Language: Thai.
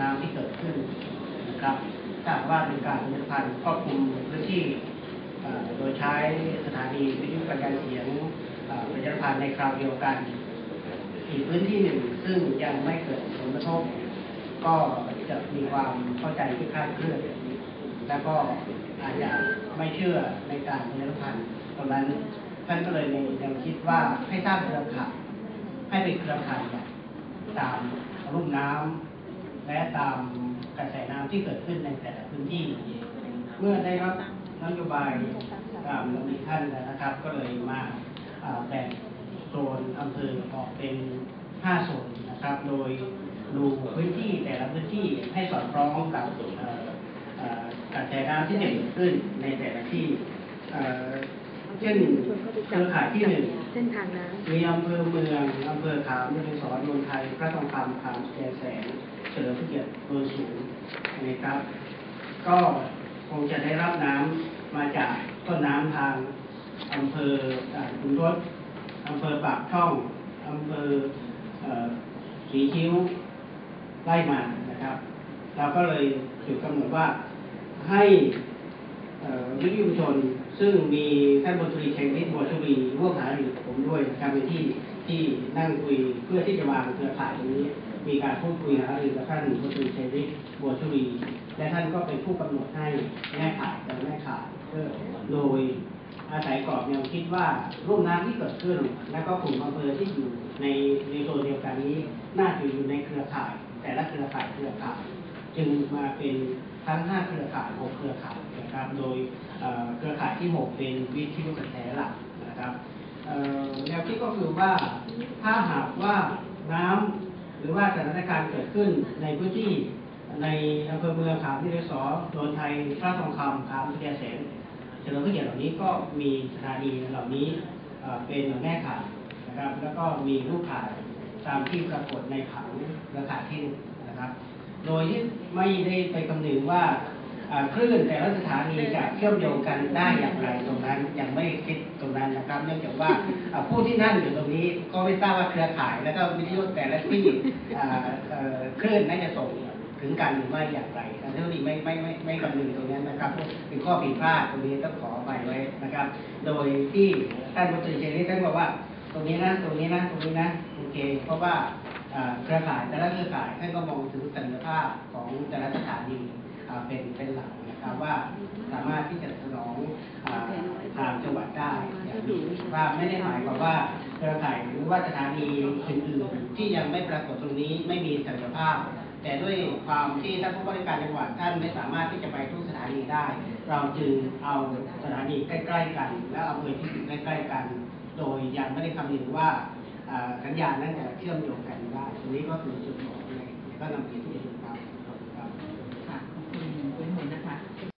น้ำที่เกิดขึ้นนะครับถ้าว่าเป็นการประชาสัมพันธ์ครอบคลุมพื้นที่โดยใช้สถานีวิทยุกระจายเสียงเอ่อประชาสัมพันธ์ในคราวเดียวกัน อีกพื้นที่หนึ่งซึ่งยังไม่เกิดผลกระทบก็จะมีความเข้าใจที่คลาดเคลื่อนแล้วก็อาจจะไม่เชื่อในการประชาสัมพันธ์ตรงนั้นท่านก็เลยมีแนวคิดว่าให้สร้างเครือข่ายให้เป็นเครือข่ายตามรุ่มน้ำ และตามกระแสน้ำที่เกิดขึ้นในแต่ละพื้นที่ เมื่อได้รับนโยบายตามลำดับท่านแล้วนะครับ ก็เลยมาอ่าแบ่งโซนอำเภอออกเป็น 5 โซนนะครับ โดยดูพื้นที่แต่ละพื้นที่ให้สอดคล้องกับเอ่อเอ่อกระแสน้ำที่จะเกิดขึ้นในแต่ละที่เอ่อเช่นเครือข่ายที่หนึ่งเส้นทางน้ำมีอำเภอเมืองอำเภอขามนเรศวรนนทไทย พระทองคำขามแสนแสนเฉลิมพระเกียรติโดยสูงนะครับ ก็คงจะได้รับน้ำมาจากต้นน้ำทางอำเภออ่าขุนทดอำเภอปากช่องอำเภออสีคิ้วไล่มานะครับ เราก็เลยจุดกำหนดว่าให้วิทยุชนซึ่งมีท่านบนตรีชัยวิทย์บัวชวีร่วมหารือผมด้วยนะครับในที่ที่นั่งคุยเพื่อที่จะวางเครือข่ายตรงนี้ มีการพูดคุยหารือกับท่านบนตรีชัยวิทย์บัวชวีและท่านก็เป็นผู้กำหนดให้แม่ขายกับแม่ขายเพื่อโดยอาศัยกรอบแนวคิดว่ารุ่มน้ำที่เกิดขึ้น และก็กลุ่มอำเภอที่อยู่ในในโซนเดียวกันนี้ น่าจะอยู่ในเครือข่าย แต่ละเครือข่ายเครือข่ายจึงมาเป็นทั้ง 5 เครือข่าย 6 เครือข่ายนะครับโดยเครือข่ายที่ 6 เป็นวิทยุกระแสหลักนะครับแนวคิดก็คือว่าถ้าหากว่าน้ำ หรือว่าสถานการณ์เกิดขึ้นในพื้นที่ในอำเภอเมืองขามที่รศรโดนไทยพระทองคำขามพิทยาเสนเฉลิมพระเกียรติเหล่านี้ก็มีสถานีเหล่านี้เป็นแม่ข่าวนะครับ แล้วก็มีลูกข่ายตามที่ปรากฏในผังเครือข่ายที่นะครับ โดยที่ไม่ได้ไปคำนึงว่า คลื่นแต่ละสถานีจะเชื่อมโยงกันได้อย่างไรตรงนั้นยังไม่คิดตรงนั้นนะครับ เนื่องจากว่าอ่าผู้ที่นั่งอยู่ตรงนี้ก็ไม่ทราบว่าเครือข่าย แล้วก็วิทยุแต่ละที่อ่าเอ่อคลื่นนั้นจะส่งถึงกันหรือไม่อย่างไรทางเทคโนโลยีไม่ไม่ไม่ไม่คำนึงตรงนั้นนะครับเป็นข้อผิดพลาดตรงนี้ต้องขอไปไว้นะครับ โดยที่ท่านบุตรีเชนีท่านบอกว่า ตรงนี้นะตรงนี้นะตรงนี้นะโอเค เพราะว่าอ่าเครือข่ายแต่ละเครือข่ายท่านก็มองถึงศักยภาพของแต่ละสถานีอ่า เป็นเป็นหลักนะครับว่าสามารถที่จะสนองทางจังหวัดได้อย่างนี้ว่าไม่ได้หมายความว่าเครือข่ายหรือว่าสถานีอื่นๆที่ยังไม่ปรากฏตรงนี้ไม่มีศักยภาพ แต่ด้วยความที่ท่านผู้บริการจังหวัดท่านไม่สามารถที่จะไปทุกสถานีได้ เราจึงเอาสถานีใกล้ ๆ กัน และอำเภอที่อยู่ใกล้ ๆ กัน โดยยังไม่ได้คำนึงว่าสัญญาณนั้นจะเชื่อมโยงกันได้ตรงนี้ก็คือจุดบอดในก็นำเรียนที่ก็นครับ